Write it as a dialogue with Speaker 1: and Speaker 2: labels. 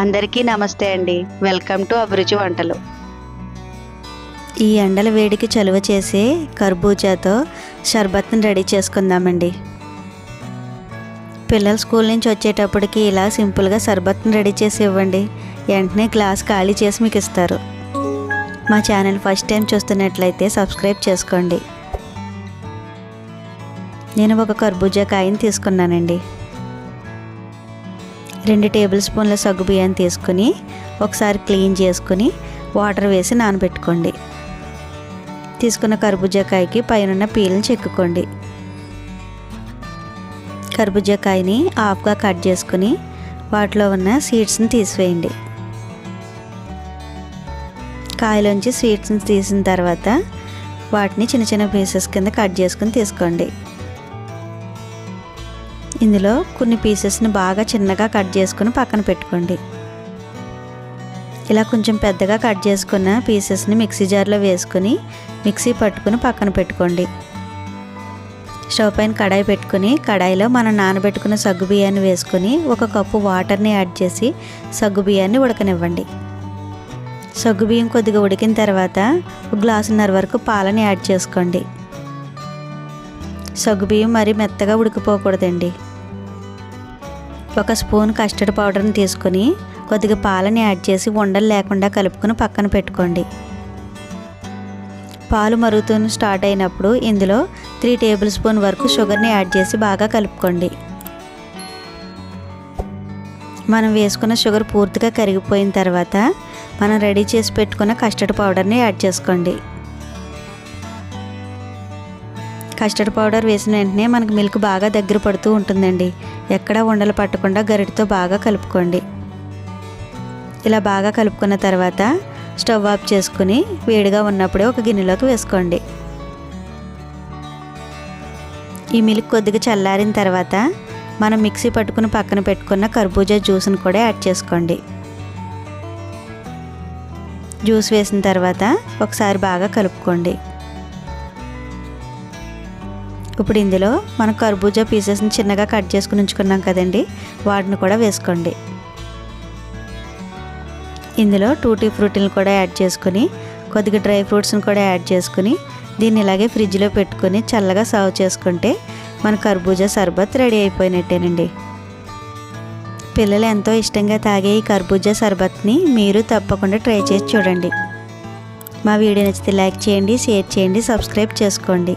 Speaker 1: అందరికీ నమస్తే అండి. వెల్కమ్ టు అభిరుచి వంటలు.
Speaker 2: ఈ ఎండల వేడికి చలువ చేసే కర్బూజాతో షర్బత్ని రెడీ చేసుకుందామండి. పిల్లలు స్కూల్ నుంచి వచ్చేటప్పటికి ఇలా సింపుల్గా షర్బత్ని రెడీ చేసి ఇవ్వండి. వెంటనే గ్లాస్ ఖాళీ చేసి మీకు ఇస్తారు. మా ఛానల్ ఫస్ట్ టైం చూస్తున్నట్లయితే సబ్స్క్రైబ్ చేసుకోండి. నేను ఒక కర్బూజా కాయని తీసుకున్నానండి. రెండు టేబుల్ స్పూన్ల సగ్గు బియ్యాన్ని తీసుకుని ఒకసారి క్లీన్ చేసుకుని వాటర్ వేసి నానబెట్టుకోండి. తీసుకున్న కర్బూజాకాయకి పైన పీలను చెక్కుకోండి. కర్బూజాకాయని ఆఫ్గా కట్ చేసుకుని వాటిలో ఉన్న సీడ్స్ని తీసివేయండి. కాయలోంచి సీడ్స్ని తీసిన తర్వాత వాటిని చిన్న చిన్న పీసెస్ కింద కట్ చేసుకుని తీసుకోండి. ఇందులో కొన్ని పీసెస్ని బాగా చిన్నగా కట్ చేసుకుని పక్కన పెట్టుకోండి. ఇలా కొంచెం పెద్దగా కట్ చేసుకున్న పీసెస్ని మిక్సీ జార్లో వేసుకుని మిక్సీ పట్టుకుని పక్కన పెట్టుకోండి. స్టవ్ పైన కడాయి పెట్టుకుని కడాయిలో మనం నానబెట్టుకున్న సగ్గు బియ్యాన్ని వేసుకుని ఒక కప్పు వాటర్ని యాడ్ చేసి సగ్గు బియ్యాన్ని ఉడకనివ్వండి. సగ్గు బియ్యం కొద్దిగా ఉడికిన తర్వాత గ్లాసున్నర వరకు పాలని యాడ్ చేసుకోండి. సగ్గుబియ్యం మరీ మెత్తగా ఉడికిపోకూడదండి. ఒక స్పూన్ కస్టర్డ్ పౌడర్ని తీసుకొని కొద్దిగా పాలని యాడ్ చేసి ఉండలు లేకుండా కలుపుకొని పక్కన పెట్టుకోండి. పాలు మరుగుతూ స్టార్ట్ అయినప్పుడు ఇందులో త్రీ టేబుల్ స్పూన్ వరకు షుగర్ని యాడ్ చేసి బాగా కలుపుకోండి. మనం వేసుకున్న షుగర్ పూర్తిగా కరిగిపోయిన తర్వాత మనం రెడీ చేసి పెట్టుకున్న కస్టర్డ్ పౌడర్ని యాడ్ చేసుకోండి. కస్టర్డ్ పౌడర్ వేసిన వెంటనే మనకు మిల్క్ బాగా దగ్గర పడుతూ ఉంటుందండి. ఎక్కడ ఉండలు పట్టకుండా గరిటతో బాగా కలుపుకోండి. ఇలా బాగా కలుపుకున్న తర్వాత స్టవ్ ఆఫ్ చేసుకుని వేడిగా ఉన్నప్పుడే ఒక గిన్నెలోకి వేసుకోండి. ఈ మిల్క్ కొద్దిగా చల్లారిన తర్వాత మనం మిక్సీ పట్టుకుని పక్కన పెట్టుకున్న కర్బూజా జ్యూస్ని కూడా యాడ్ చేసుకోండి. జ్యూస్ వేసిన తర్వాత ఒకసారి బాగా కలుపుకోండి. ఇప్పుడు ఇందులో మనం కర్బూజా పీసెస్ని చిన్నగా కట్ చేసుకుని ఉంచుకున్నాం కదండి. వాటిని కూడా వేసుకోండి. ఇందులో టూటీ ఫ్రూటీలు కూడా యాడ్ చేసుకుని కొద్దిగా డ్రై ఫ్రూట్స్ని కూడా యాడ్ చేసుకుని దీన్ని ఇలాగే ఫ్రిడ్జ్లో పెట్టుకొని చల్లగా సర్వ్ చేసుకుంటే మన కర్బూజా సర్బత్ రెడీ అయిపోయినట్టేనండి. పిల్లలు ఎంతో ఇష్టంగా తాగే ఈ కర్బూజా సర్బత్ని మీరు తప్పకుండా ట్రై చేసి చూడండి. మా వీడియో నచ్చితే లైక్ చేయండి షేర్ చేయండి సబ్స్క్రైబ్ చేసుకోండి.